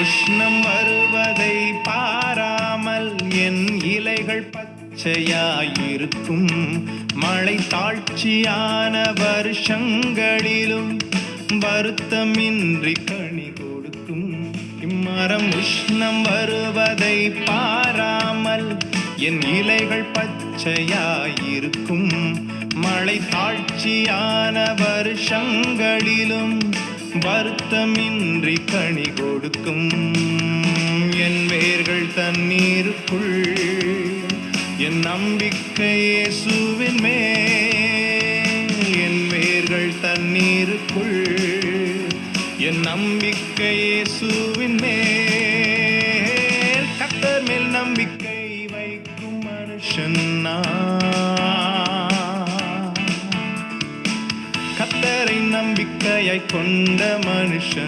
உஷ்ணம் வருவதை பாராமல் என் இலைகள் பச்சையாயிருக்கும். மழை தாழ்ச்சியான வருஷங்களிலும் வருத்தமின்றி கனி கொடுக்கும். இம்மரம் உஷ்ணம் வருவதை பாராமல் என் இலைகள் பச்சையாயிருக்கும். மழை தாழ்ச்சியான வருஷங்களிலும் வருத்தமின்றி கனி கொடுக்கும். என் வேர்கள் தண்ணீருக்குள் என் நம்பிக்கை இயேசுவின் மேல். என் வேர்கள் தண்ணீருக்குள் என் நம்பிக்கை இயேசுவின் மேல். கத்தர் மேல் நம்பிக்கை வைக்கும் மனுஷன் நான். கத்தரை நம்பிக்கையை கொண்ட மனுஷன்.